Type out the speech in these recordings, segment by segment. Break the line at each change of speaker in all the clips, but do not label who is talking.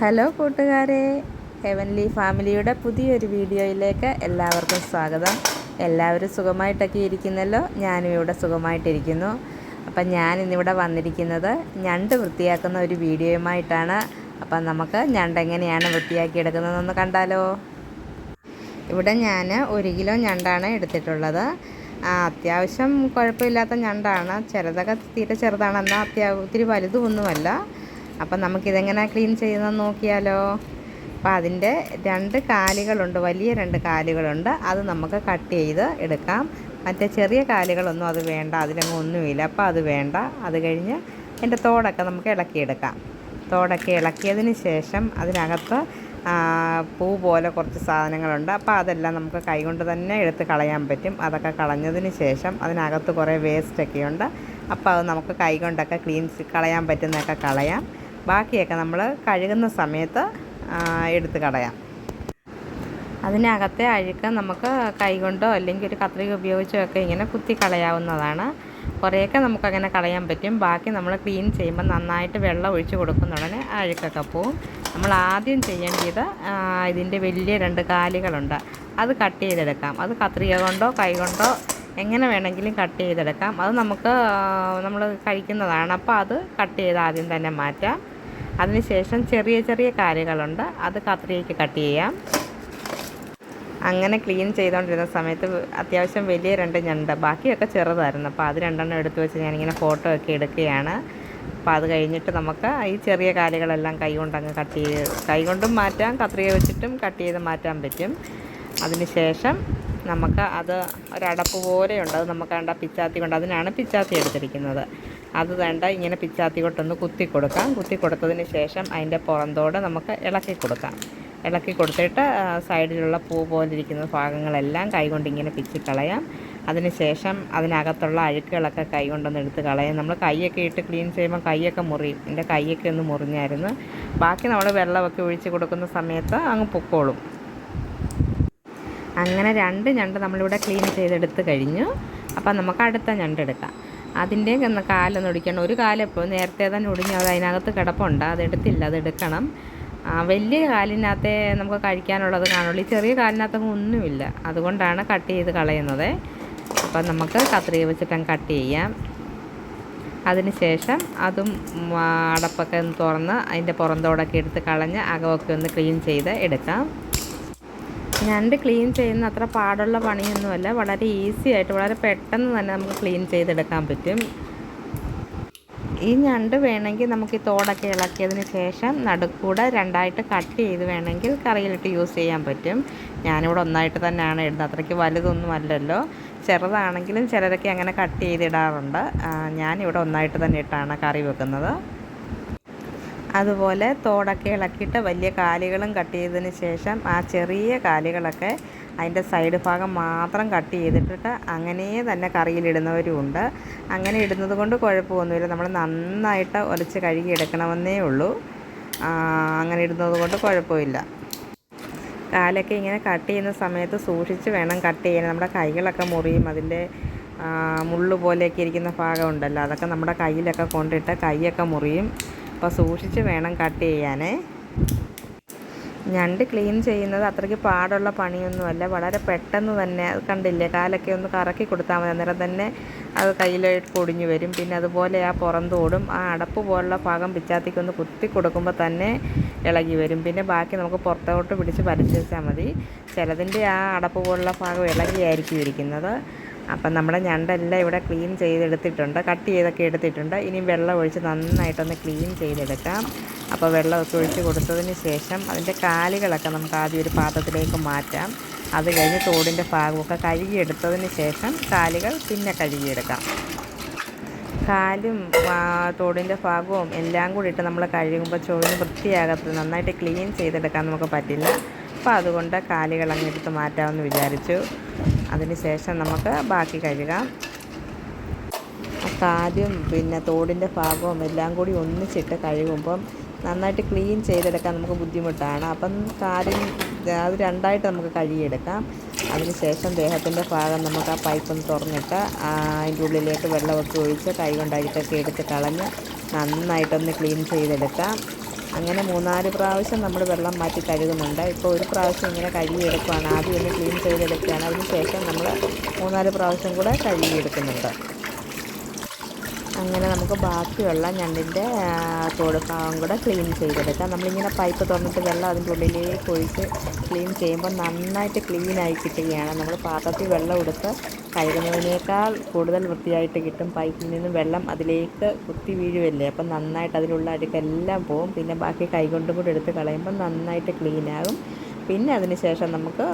Hello കൂട്ടുകാരെ heavenly ഫാമിലിയുടെ പുതിയൊരു വീഡിയോയിലേക്ക് എല്ലാവർക്കും സ്വാഗതം. എല്ലാവരും സുഖമായിട്ടൊക്കെ ഇരിക്കുന്നല്ലോ? ഞാനും ഇവിടെ സുഖമായിട്ടിരിക്കുന്നു. അപ്പം ഞാൻ ഇന്നിവിടെ വന്നിരിക്കുന്നത് ഞണ്ട് വൃത്തിയാക്കുന്ന ഒരു വീഡിയോയുമായിട്ടാണ്. അപ്പം നമുക്ക് ഞണ്ട് എങ്ങനെയാണ് വൃത്തിയാക്കി എടുക്കുന്നതെന്ന് കണ്ടാലോ? ഇവിടെ ഞാൻ ഒരു കിലോ ഞണ്ടാണ് എടുത്തിട്ടുള്ളത്. അത്യാവശ്യം കുഴപ്പമില്ലാത്ത ഞണ്ടാണ്. ചിലതൊക്കെ തീരെ ചെറുതാണ് എന്നാൽ അത്യാവശ്യം ഒത്തിരി വലുതുമൊന്നുമല്ല. അപ്പം നമുക്കിതെങ്ങനെ ക്ലീൻ ചെയ്യുന്നതെന്ന് നോക്കിയാലോ? അപ്പം അതിന്റെ രണ്ട് കാലുകളുണ്ട് വലിയ രണ്ട് കാലുകളുണ്ട്. അത് നമുക്ക് കട്ട് ചെയ്ത് എടുക്കാം. മറ്റേ ചെറിയ കാലുകളൊന്നും അത് വേണ്ട അതിലങ്ങ് ഒന്നുമില്ല. അപ്പോൾ അത് വേണ്ട. അത് കഴിഞ്ഞ് അതിന്റെ തോടൊക്കെ നമുക്ക് ഇളക്കിയെടുക്കാം. തോടൊക്കെ ഇളക്കിയതിന് ശേഷം അതിനകത്ത് പൂ പോലെ കുറച്ച് സാധനങ്ങളുണ്ട്. അപ്പോൾ അതെല്ലാം നമുക്ക് കൈകൊണ്ട് തന്നെ എടുത്ത് കളയാൻ പറ്റും. അതൊക്കെ കളഞ്ഞതിന് ശേഷം അതിനകത്ത് കുറേ വേസ്റ്റൊക്കെയുണ്ട് അപ്പോൾ അത് നമുക്ക് കൈകൊണ്ടൊക്കെ ക്ലീൻ കളയാൻ പറ്റുന്നതൊക്കെ കളയാം. ബാക്കിയൊക്കെ നമ്മൾ കഴുകുന്ന സമയത്ത് എടുത്ത് കളയാം. അതിനകത്തെ അഴുക്ക് നമുക്ക് കൈകൊണ്ടോ അല്ലെങ്കിൽ ഒരു കത്രിക ഉപയോഗിച്ചോ ഒക്കെ ഇങ്ങനെ കുത്തി കളയാവുന്നതാണ്. കുറേയൊക്കെ നമുക്കങ്ങനെ കളയാൻ പറ്റും. ബാക്കി നമ്മൾ ക്ലീൻ ചെയ്യുമ്പോൾ നന്നായിട്ട് വെള്ളം ഒഴിച്ച് കൊടുക്കുന്ന ഉടനെ അഴുക്കൊക്കെ പോവും. നമ്മൾ ആദ്യം ചെയ്യേണ്ടത് ഇതിന്റെ വലിയ രണ്ട് കാലുകളുണ്ട്. അത് കട്ട് ചെയ്തെടുക്കാം. അത് കത്രിക കൊണ്ടോ കൈ കൊണ്ടോ എങ്ങനെ വേണമെങ്കിലും കട്ട് ചെയ്തെടുക്കാം. അത് നമുക്ക് നമ്മൾ കഴിക്കുന്നതാണ്. അപ്പോൾ അത് കട്ട് ചെയ്ത് ആദ്യം തന്നെ മാറ്റാം. അതിനുശേഷം ചെറിയ ചെറിയ കാര്യങ്ങളുണ്ട്. അത് കത്രികയ്ക്ക് കട്ട് ചെയ്യാം. അങ്ങനെ ക്ലീൻ ചെയ്തുകൊണ്ടിരുന്ന സമയത്ത് അത്യാവശ്യം വലിയ രണ്ട് ഞണ്ട്. ബാക്കിയൊക്കെ ചെറുതായിരുന്നു. അപ്പോൾ അത് രണ്ടെണ്ണം എടുത്തു വെച്ച് ഞാനിങ്ങനെ ഫോട്ടോ ഒക്കെ എടുക്കുകയാണ്. അപ്പോൾ അത് കഴിഞ്ഞിട്ട് നമുക്ക് ഈ ചെറിയ കാര്യങ്ങളെല്ലാം കൈ കൊണ്ടങ്ങ് കട്ട് ചെയ്ത് കൈ കൊണ്ടും മാറ്റാം. കത്രിക വെച്ചിട്ടും കട്ട് ചെയ്ത് മാറ്റാൻ പറ്റും. അതിന് ശേഷം നമുക്ക് അത് ഒരടപ്പ് പോലെയുണ്ട്. അത് നമുക്ക് വേണ്ട പിച്ചാത്തി കൊണ്ട് അതിനാണ് പിച്ചാത്തി എടുത്തിരിക്കുന്നത്. അത് വേണ്ട ഇങ്ങനെ പിച്ചാത്തി കൊണ്ടൊന്ന് കുത്തി കൊടുക്കാം. കുത്തി കൊടുത്തതിന് ശേഷം അതിന്റെ പുറന്തോട് നമുക്ക് ഇളക്കി കൊടുക്കാം. ഇളക്കി കൊടുത്തിട്ട് സൈഡിലുള്ള പൂ പോലിരിക്കുന്ന ഭാഗങ്ങളെല്ലാം കൈകൊണ്ട് ഇങ്ങനെ പിച്ചി കളയാം. അതിനുശേഷം അതിനകത്തുള്ള അഴുക്കുകളൊക്കെ കൈ കൊണ്ടൊന്ന് എടുത്ത് കളയാം. നമ്മൾ കൈയൊക്കെ ഇട്ട് ക്ലീൻ ചെയ്യുമ്പോൾ കൈയൊക്കെ മുറിയും. എന്റെ കൈയൊക്കെ ഒന്ന് മുറിഞ്ഞായിരുന്നു. ബാക്കി നമ്മൾ വെള്ളമൊക്കെ ഒഴിച്ച് കൊടുക്കുന്ന സമയത്ത് അങ്ങ് പൊക്കോളും. അങ്ങനെ രണ്ട് ഞണ്ട് നമ്മളിവിടെ ക്ലീൻ ചെയ്തെടുത്ത് കഴിഞ്ഞു. അപ്പം നമുക്ക് അടുത്ത ഞണ്ട് എടുക്കാം. അതിന്റെ കാലൊന്ന് ഒടിക്കണം. ഒരു കാലം ഇപ്പോൾ നേരത്തെ തന്നെ ഒടിഞ്ഞു അത് അതിനകത്ത് കിടപ്പുണ്ട്. അതെടുത്തില്ല അത് എടുക്കണം. വലിയ കാലിനകത്തെ നമുക്ക് കഴിക്കാനുള്ളത് കാണുള്ളൂ. ചെറിയ കാലിനകത്തൊന്നും ഒന്നുമില്ല. അതുകൊണ്ടാണ് കട്ട് ചെയ്ത് കളയുന്നത്. അപ്പം നമുക്ക് കത്രിക വെച്ചിട്ടങ്ങ് കട്ട് ചെയ്യാം. അതിന് ശേഷം അതും അടപ്പൊക്കെ ഒന്ന് തുറന്ന് അതിന്റെ പുറന്തോടൊക്കെ എടുത്ത് കളഞ്ഞ് അകമൊക്കെ ഒന്ന് ക്ലീൻ ചെയ്ത് എടുക്കാം. ഞണ്ട് ക്ലീൻ ചെയ്യുന്ന അത്ര പാടുള്ള പണിയൊന്നുമല്ല. വളരെ ഈസി ആയിട്ട് വളരെ പെട്ടെന്ന് തന്നെ നമുക്ക് ക്ലീൻ ചെയ്തെടുക്കാൻ പറ്റും. ഈ ഞണ്ട് വേണമെങ്കിൽ നമുക്ക് ഈ തോടൊക്കെ ഇളക്കിയതിന് ശേഷം നടുക്കൂടെ രണ്ടായിട്ട് കട്ട് ചെയ്ത് വേണമെങ്കിൽ കറിയിലിട്ട് യൂസ് ചെയ്യാൻ പറ്റും. ഞാനിവിടെ ഒന്നായിട്ട് തന്നെയാണ് ഇടുന്നത്. അത്രയ്ക്ക് വലുതൊന്നും അല്ലല്ലോ. ചെറുതാണെങ്കിലും ചിലരൊക്കെ അങ്ങനെ കട്ട് ചെയ്തിടാറുണ്ട്. ഞാനിവിടെ ഒന്നായിട്ട് തന്നെ ഇട്ടാണ് കറി വെക്കുന്നത്. അതുപോലെ തോടൊക്കെ ഇളക്കിയിട്ട് വലിയ കാലികളും കട്ട് ചെയ്തതിന് ശേഷം ആ ചെറിയ കാലികളൊക്കെ അതിന്റെ സൈഡ് ഭാഗം മാത്രം കട്ട് ചെയ്തിട്ടിട്ട് അങ്ങനെ തന്നെ കറിയിലിടുന്നവരും ഉണ്ട് അങ്ങനെ ഇടുന്നത് കൊണ്ട് കുഴപ്പമൊന്നുമില്ല. നമ്മൾ നന്നായിട്ട് ഒലച്ച് കഴുകി എടുക്കണമെന്നേ ഉള്ളൂ. അങ്ങനെ ഇടുന്നത് കൊണ്ട് കുഴപ്പമില്ല. കാലൊക്കെ ഇങ്ങനെ കട്ട് ചെയ്യുന്ന സമയത്ത് സൂക്ഷിച്ച് വേണം കട്ട് ചെയ്യാൻ. നമ്മുടെ കൈകളൊക്കെ മുറിയും. അതിന്റെ മുള്ളു പോലെയൊക്കെ ഇരിക്കുന്ന ഭാഗമുണ്ടല്ലോ. അതൊക്കെ നമ്മുടെ കയ്യിലൊക്കെ കൊണ്ടിട്ട് കൈയൊക്കെ മുറിയും. അപ്പോൾ സൂക്ഷിച്ച് വേണം കട്ട് ചെയ്യാനേ. ഞണ്ട് ക്ലീൻ ചെയ്യുന്നത് അത്രയ്ക്ക് പാടുള്ള പണിയൊന്നുമല്ല. വളരെ പെട്ടെന്ന് തന്നെ അത് കണ്ടില്ലേ കാലൊക്കെ ഒന്ന് കറക്കി കൊടുത്താൽ മതി. അന്നേരം തന്നെ അത് കയ്യിലായിട്ട് പൊടിഞ്ഞു വരും. പിന്നെ അതുപോലെ ആ പുറന്തോടും ആ അടപ്പ് പോലുള്ള ഭാഗം പിച്ചാത്തിക്ക് ഒന്ന് കുത്തി കൊടുക്കുമ്പോൾ തന്നെ ഇളകി വരും. പിന്നെ ബാക്കി നമുക്ക് പുറത്തോട്ട് പിടിച്ച് വെച്ചാൽ മതി. ചിലതിന്റെ ആ അടപ്പ് പോലുള്ള ഭാഗം ഇളകിയായിരിക്കും ഇരിക്കുന്നത്. അപ്പം നമ്മുടെ ഞണ്ടെല്ലാം ഇവിടെ ക്ലീൻ ചെയ്തെടുത്തിട്ടുണ്ട് കട്ട് ചെയ്തൊക്കെ എടുത്തിട്ടുണ്ട്. ഇനി വെള്ളം ഒഴിച്ച് നന്നായിട്ടൊന്ന് ക്ലീൻ ചെയ്തെടുക്കാം. അപ്പോൾ വെള്ളമൊക്കെ ഒഴിച്ച് കൊടുത്തതിന് ശേഷം അതിന്റെ കാലുകളൊക്കെ നമുക്ക് ആദ്യം ഒരു പാത്രത്തിലേക്ക് മാറ്റാം. അത് കഴിഞ്ഞ് തോടിന്റെ ഭാഗമൊക്കെ കഴുകിയെടുത്തതിന് ശേഷം കാലുകൾ പിന്നെ കഴുകിയെടുക്കാം. കാലും തോടിന്റെ ഭാഗവും എല്ലാം കൂടി ഇട്ട് നമ്മൾ കഴുകുമ്പോൾ ചോറിന് വൃത്തിയാകത്തില്ല നന്നായിട്ട് ക്ലീൻ ചെയ്തെടുക്കാൻ നമുക്ക് പറ്റില്ല. അപ്പോൾ അതുകൊണ്ട് കാലുകൾ അങ്ങ് മാറ്റാമെന്ന് വിചാരിച്ചു. അതിന് ശേഷം നമുക്ക് ബാക്കി കഴുകാം. കാലും പിന്നെ തോടിന്റെ ഭാഗവും എല്ലാം കൂടി ഒന്നിച്ചിട്ട് കഴുകുമ്പം നന്നായിട്ട് ക്ലീൻ ചെയ്തെടുക്കാൻ നമുക്ക് ബുദ്ധിമുട്ടാണ്. അപ്പം കാലും അത് രണ്ടായിട്ട് നമുക്ക് കഴുകിയെടുക്കാം. അതിന് ശേഷം ദേഹത്തിന്റെ ഭാഗം നമുക്ക് ആ പൈപ്പ് ഒന്ന് തുറന്നിട്ട് അതിന്റെ ഉള്ളിലേക്ക് വെള്ളമൊക്കെ ഒഴിച്ച് കൈ കൊണ്ട് അഴുക്കൊക്കെ എടുത്ത് കളഞ്ഞ് നന്നായിട്ടൊന്ന് ക്ലീൻ ചെയ്തെടുക്കാം. അങ്ങനെ മൂന്നാൽ പ്രാവശ്യം നമ്മൾ വെള്ളം മാറ്റി കഴുകുന്നുണ്ട്. ഇപ്പോൾ ഒരു പ്രാവശ്യം ഇങ്ങനെ കഴുകിയെടുക്കുകയാണ് ആദ്യം ഒന്ന് ക്ലീൻ ചെയ്തെടുക്കുകയാണ്. അതിന് ശേഷം നമ്മൾ മൂന്നാൽ പ്രാവശ്യം കൂടെ കഴുകിയെടുക്കുന്നുണ്ട്. അങ്ങനെ നമുക്ക് ബാക്കിയുള്ള ഞണ്ടിന്റെ തോട് ഭാഗം കൂടെ ക്ലീൻ ചെയ്തെടുക്കാം. നമ്മളിങ്ങനെ പൈപ്പ് തുറന്നിട്ട് വെള്ളം അതിന്റെ ഉള്ളിലേക്ക് ഒഴിച്ച് ക്ലീൻ ചെയ്യുമ്പോൾ നന്നായിട്ട് ക്ലീനായി കിട്ടുകയാണ്. നമ്മൾ പാത്രത്തിൽ വെള്ളം എടുത്ത് കഴുകുന്നതിനേക്കാൾ കൂടുതൽ വൃത്തിയായിട്ട് കിട്ടും. പൈപ്പിൽ നിന്ന് വെള്ളം അതിലേക്ക് കുത്തി വീഴുമല്ലേ അപ്പം നന്നായിട്ട് അതിലുള്ള അഴുക്കെല്ലാം പോവും. പിന്നെ ബാക്കി കൈകൊണ്ടും കൂടി എടുത്ത് കളയുമ്പോൾ നന്നായിട്ട് ക്ലീനാകും പിന്നെ അതിന് ശേഷം നമുക്ക്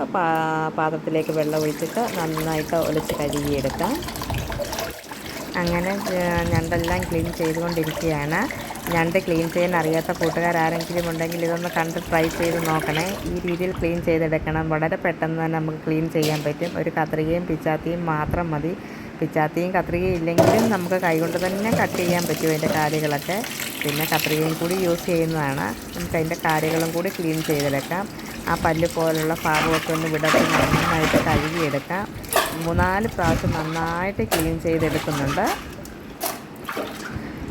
പാത്രത്തിലേക്ക് വെള്ളം ഒഴിച്ചിട്ട് നന്നായിട്ട് ഒലിച്ച് കഴുകിയെടുക്കാം. അങ്ങനെ ഞണ്ടെല്ലാം ക്ലീൻ ചെയ്തുകൊണ്ടിരിക്കുകയാണ്. ഞണ്ട് ക്ലീൻ ചെയ്യാൻ അറിയാത്ത കൂട്ടുകാരാരെങ്കിലും ഉണ്ടെങ്കിൽ ഇതൊന്ന് കണ്ട് ട്രൈ ചെയ്ത് നോക്കണേ. ഈ രീതിയിൽ ക്ലീൻ ചെയ്തെടുക്കണം. വളരെ പെട്ടെന്ന് തന്നെ നമുക്ക് ക്ലീൻ ചെയ്യാൻ പറ്റും. ഒരു കത്രികയും പിച്ചാത്തിയും മാത്രം മതി. പിച്ചാത്തിയും കത്രികയും ഇല്ലെങ്കിലും നമുക്ക് കൈകൊണ്ട് തന്നെ കട്ട് ചെയ്യാൻ പറ്റും അതിന്റെ കാര്യങ്ങളൊക്കെ. പിന്നെ കത്രികയും കൂടി യൂസ് ചെയ്യുന്നതാണ്. നമുക്ക് അതിന്റെ കാര്യങ്ങളും കൂടി ക്ലീൻ ചെയ്തെടുക്കാം. ആ പല്ല് പോലുള്ള ഭാഗമൊക്കെ ഒന്ന് വിടർത്തി നന്നായിട്ട് കഴുകിയെടുക്കാം. മൂന്നാൽ പ്രാവശ്യം നന്നായിട്ട് ക്ലീൻ ചെയ്തെടുക്കുന്നുണ്ട്.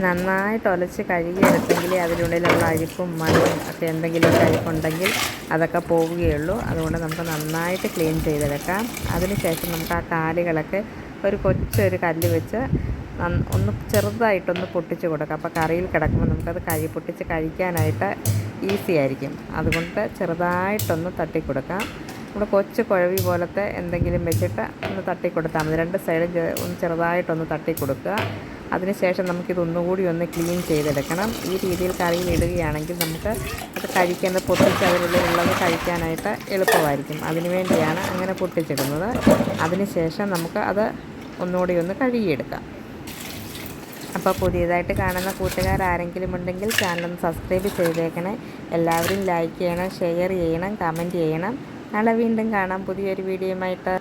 നന്നായിട്ട് ഒലച്ച് കഴുകിയെടുത്തെങ്കിൽ അതിനുള്ളിലുള്ള അഴുക്കും മണ്ണും ഒക്കെ എന്തെങ്കിലും അഴുക്കുണ്ടെങ്കിൽ അതൊക്കെ പോവുകയുള്ളൂ. അതുകൊണ്ട് നമുക്ക് നന്നായിട്ട് ക്ലീൻ ചെയ്തെടുക്കാം. അതിനുശേഷം നമുക്ക് ആ കാലുകളൊക്കെ ഒരു കൊച്ചൊരു കല്ല് വെച്ച് ഒന്ന് ചെറുതായിട്ടൊന്ന് പൊട്ടിച്ച് കൊടുക്കാം. അപ്പോൾ കറിയിൽ കിടക്കുമ്പോൾ നമുക്കത് കഴി പൊട്ടിച്ച് കഴിക്കാനായിട്ട് ഈസി ആയിരിക്കും. അതുകൊണ്ട് ചെറുതായിട്ടൊന്ന് തട്ടിക്കൊടുക്കാം. നമ്മുടെ കൊച്ചു കുഴവി പോലത്തെ എന്തെങ്കിലും വെച്ചിട്ട് ഒന്ന് തട്ടിക്കൊടുത്താൽ മതി. രണ്ട് സൈഡും ഒന്ന് ചെറുതായിട്ടൊന്ന് തട്ടിക്കൊടുക്കുക. അതിനുശേഷം നമുക്കിതൊന്നുകൂടി ഒന്ന് ക്ലീൻ ചെയ്തെടുക്കണം. ഈ രീതിയിൽ കറിയിൽ ഇടുകയാണെങ്കിൽ നമുക്ക് അത് കഴിക്കേണ്ട പൊട്ടിച്ച് അതിലുള്ളത് കഴിക്കാനായിട്ട് എളുപ്പമായിരിക്കും. അതിനുവേണ്ടിയാണ് അങ്ങനെ പൊട്ടിച്ചിടുന്നത്. അതിനുശേഷം നമുക്ക് അത് ഒന്നുകൂടി ഒന്ന് കഴുകിയെടുക്കാം. അപ്പോൾ പുതിയതായിട്ട് കാണുന്ന കൂട്ടുകാർ ആരെങ്കിലും ഉണ്ടെങ്കിൽ ചാനൽ സബ്സ്ക്രൈബ് ചെയ്തേക്കണേ. എല്ലാവരും ലൈക്ക് ചെയ്യണം ഷെയർ ചെയ്യണം കമന്റ് ചെയ്യണം. നാളെ വീണ്ടും കാണാം പുതിയൊരു വീഡിയോയുമായിട്ട്.